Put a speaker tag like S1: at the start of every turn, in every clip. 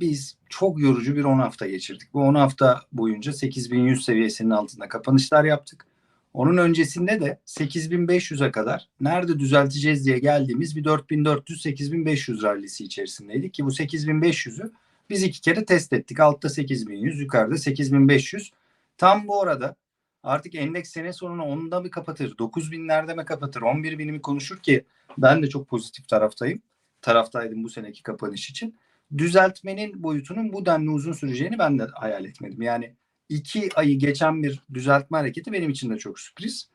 S1: biz çok yorucu bir 10 hafta geçirdik. Bu 10 hafta boyunca 8100 seviyesinin altında kapanışlar yaptık. Onun öncesinde de 8500'e kadar nerede düzelteceğiz diye geldiğimiz bir 4400-8500 rallisi içerisindeydik ki bu 8500'ü biz iki kere test ettik. Altta 8100, yukarıda 8500. Tam bu arada artık endeks sene sonunu 10'da mı kapatır, 9000'lerde mi kapatır, 11 binimi konuşur ki ben de çok pozitif taraftayım. Taraftaydım bu seneki kapanış için. Düzeltmenin boyutunun bu denli uzun süreceğini ben de hayal etmedim. Yani iki ayı geçen bir düzeltme hareketi benim için de çok sürpriz.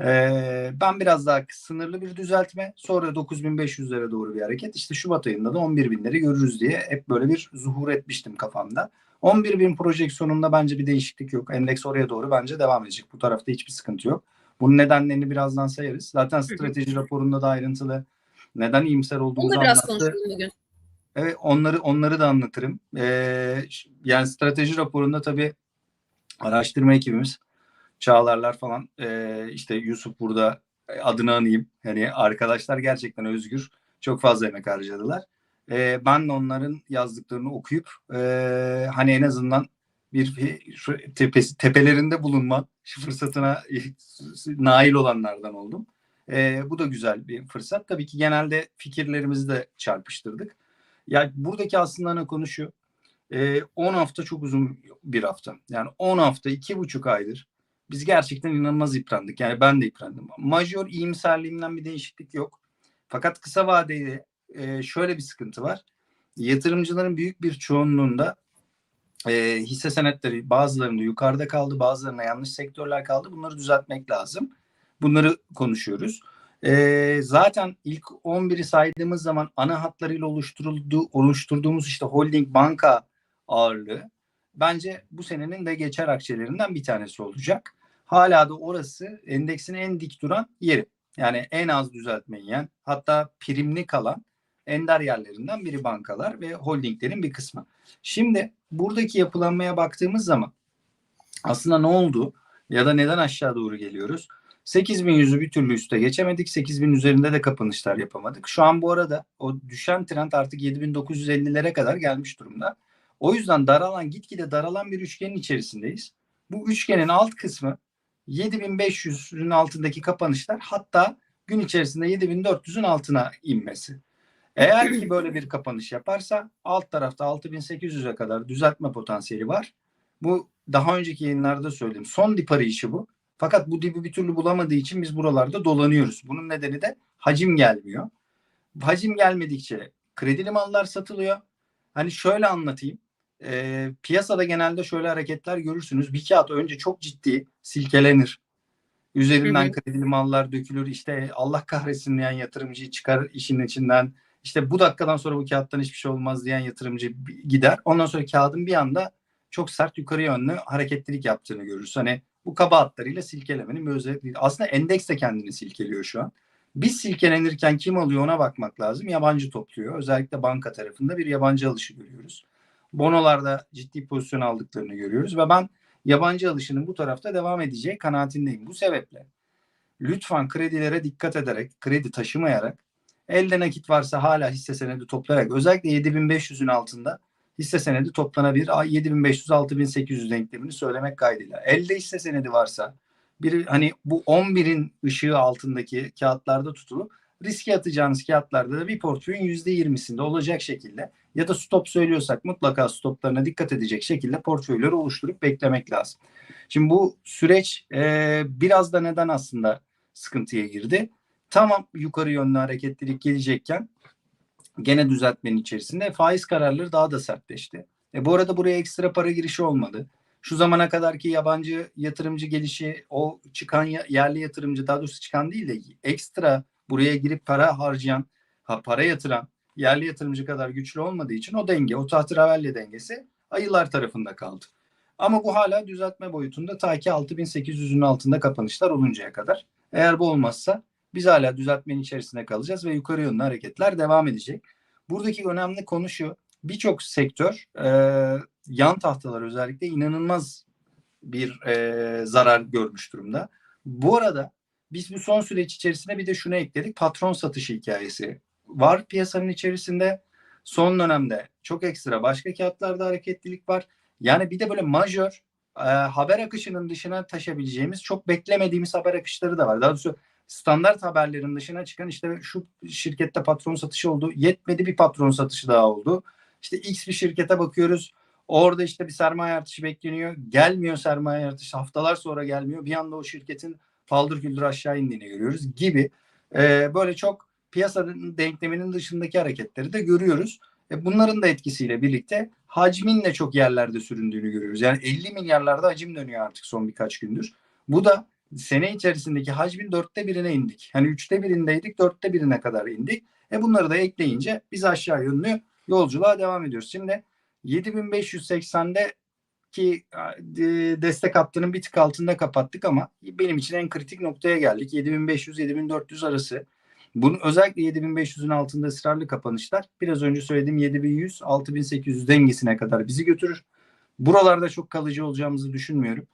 S1: Ee, ben biraz daha sınırlı bir düzeltme sonra 9500'lere doğru bir hareket işte Şubat ayında da 11 binleri görürüz diye hep böyle bir zuhur etmiştim kafamda. 11 bin projeksiyonunda bence bir değişiklik yok. Endeks oraya doğru bence devam edecek. Bu tarafta hiçbir sıkıntı yok. Bunun nedenlerini birazdan sayarız. Zaten strateji raporunda da ayrıntılı neden iyimser olduğumuzu anlattı. Evet onları onları da anlatırım. Ee, yani strateji raporunda tabii araştırma ekibimiz Çağlarlar falan ee, işte Yusuf burada e, adını anayım. Yani arkadaşlar gerçekten özgür. Çok fazla emek harcadılar. Ee, ben de onların yazdıklarını okuyup ee, hani en azından bir şu tepesi, tepelerinde bulunma fırsatına nail olanlardan oldum. Ee, bu da güzel bir fırsat. Tabii ki genelde fikirlerimizi de çarpıştırdık. Ya buradaki aslında ana konu şu. Ee, 10 hafta çok uzun bir hafta. Yani 10 hafta, iki buçuk aydır biz gerçekten inanılmaz yıprandık. Yani ben de yıprandım. Majör iyimserliğimden bir değişiklik yok. Fakat kısa vadeli e, şöyle bir sıkıntı var. Yatırımcıların büyük bir çoğunluğunda e, hisse senetleri bazılarında yukarıda kaldı, bazılarında yanlış sektörler kaldı. Bunları düzeltmek lazım. Bunları konuşuyoruz. E, zaten ilk 11'i saydığımız zaman ana hatlarıyla oluşturuldu, oluşturduğumuz işte holding banka ağırlığı bence bu senenin de geçer akçelerinden bir tanesi olacak. Hala da orası endeksin en dik duran yeri. Yani en az düzeltme yiyen hatta primli kalan ender yerlerinden biri bankalar ve holdinglerin bir kısmı. Şimdi buradaki yapılanmaya baktığımız zaman aslında ne oldu ya da neden aşağı doğru geliyoruz? 8100'ü bir türlü üste geçemedik. 8000 üzerinde de kapanışlar yapamadık. Şu an bu arada o düşen trend artık 7950'lere kadar gelmiş durumda. O yüzden daralan gitgide daralan bir üçgenin içerisindeyiz. Bu üçgenin alt kısmı 7500'ün altındaki kapanışlar hatta gün içerisinde 7400'ün altına inmesi. Eğer ki böyle bir kapanış yaparsa alt tarafta 6800'e kadar düzeltme potansiyeli var. Bu daha önceki yayınlarda söyledim. Son dip arayışı bu. Fakat bu dibi bir türlü bulamadığı için biz buralarda dolanıyoruz. Bunun nedeni de hacim gelmiyor. Hacim gelmedikçe kredili mallar satılıyor. Hani şöyle anlatayım. Ee, piyasada genelde şöyle hareketler görürsünüz. Bir kağıt önce çok ciddi silkelenir. Üzerinden
S2: Hı hı.
S1: kredili mallar dökülür. İşte Allah kahretsin diyen yatırımcıyı çıkar işin içinden. İşte bu dakikadan sonra bu kağıttan hiçbir şey olmaz diyen yatırımcı gider. Ondan sonra kağıdın bir anda çok sert yukarı yönlü hareketlilik yaptığını görürüz. Hani bu kaba hatlarıyla silkelemenin bir özelliği. Aslında endeks de kendini silkeliyor şu an. Biz silkelenirken kim alıyor ona bakmak lazım. Yabancı topluyor. Özellikle banka tarafında bir yabancı alışı görüyoruz. Bonolarda ciddi pozisyon aldıklarını görüyoruz ve ben yabancı alışının bu tarafta devam edeceği kanaatindeyim. Bu sebeple lütfen kredilere dikkat ederek, kredi taşımayarak, elde nakit varsa hala hisse senedi toplayarak özellikle 7500'ün altında hisse senedi toplanabilir. 7500-6800 denklemini söylemek kaydıyla. Elde hisse senedi varsa bir hani bu 11'in ışığı altındaki kağıtlarda tutulup riske atacağınız kağıtlarda da bir portföyün %20'sinde olacak şekilde ya da stop söylüyorsak mutlaka stoplarına dikkat edecek şekilde portföyleri oluşturup beklemek lazım. Şimdi bu süreç e, biraz da neden aslında sıkıntıya girdi? Tamam yukarı yönlü hareketlilik gelecekken gene düzeltmenin içerisinde faiz kararları daha da sertleşti. E, bu arada buraya ekstra para girişi olmadı. Şu zamana kadarki yabancı yatırımcı gelişi o çıkan yerli yatırımcı daha doğrusu çıkan değil de ekstra buraya girip para harcayan, ha, para yatıran yerli yatırımcı kadar güçlü olmadığı için o denge, o tahterevelle dengesi ayılar tarafında kaldı. Ama bu hala düzeltme boyutunda ta ki 6800'ün altında kapanışlar oluncaya kadar. Eğer bu olmazsa biz hala düzeltmenin içerisinde kalacağız ve yukarı yönlü hareketler devam edecek. Buradaki önemli konu şu. Birçok sektör e, yan tahtalar özellikle inanılmaz bir e, zarar görmüş durumda. Bu arada biz bu son süreç içerisinde bir de şunu ekledik. Patron satışı hikayesi var piyasanın içerisinde. Son dönemde çok ekstra başka kağıtlarda hareketlilik var. Yani bir de böyle majör e, haber akışının dışına taşabileceğimiz çok beklemediğimiz haber akışları da var. Daha doğrusu standart haberlerin dışına çıkan işte şu şirkette patron satışı oldu. Yetmedi bir patron satışı daha oldu. İşte X bir şirkete bakıyoruz. Orada işte bir sermaye artışı bekleniyor. Gelmiyor sermaye artışı. Haftalar sonra gelmiyor. Bir anda o şirketin paldır küldür aşağı indiğini görüyoruz gibi. E, böyle çok piyasanın denkleminin dışındaki hareketleri de görüyoruz. E, bunların da etkisiyle birlikte hacmin de çok yerlerde süründüğünü görüyoruz. Yani 50 milyarlarda hacim dönüyor artık son birkaç gündür. Bu da sene içerisindeki hacmin dörtte birine indik. Hani üçte birindeydik, dörtte birine kadar indik. E bunları da ekleyince biz aşağı yönlü yolculuğa devam ediyoruz. Şimdi 7580'de ki destek hattının bir tık altında kapattık ama benim için en kritik noktaya geldik. 7500-7400 arası. Bunun özellikle 7500'ün altında ısrarlı kapanışlar biraz önce söylediğim 7100-6800 dengesine kadar bizi götürür. Buralarda çok kalıcı olacağımızı düşünmüyorum.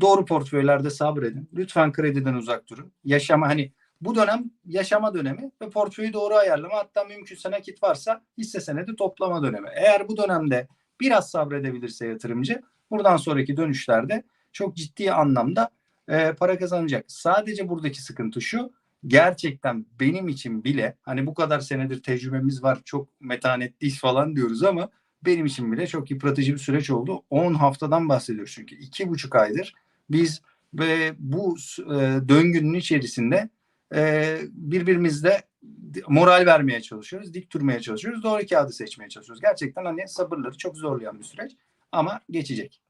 S1: Doğru portföylerde sabredin. Lütfen krediden uzak durun. Yaşama hani bu dönem yaşama dönemi ve portföyü doğru ayarlama hatta mümkünse nakit varsa hisse senedi toplama dönemi. Eğer bu dönemde biraz sabredebilirse yatırımcı buradan sonraki dönüşlerde çok ciddi anlamda e, para kazanacak. Sadece buradaki sıkıntı şu gerçekten benim için bile hani bu kadar senedir tecrübemiz var çok metanetliyiz falan diyoruz ama benim için bile çok yıpratıcı bir süreç oldu. 10 haftadan bahsediyoruz çünkü iki buçuk aydır biz ve bu e, döngünün içerisinde e, birbirimizle moral vermeye çalışıyoruz, dik durmaya çalışıyoruz, doğru kağıdı seçmeye çalışıyoruz. Gerçekten hani sabırları çok zorlayan bir süreç ama geçecek.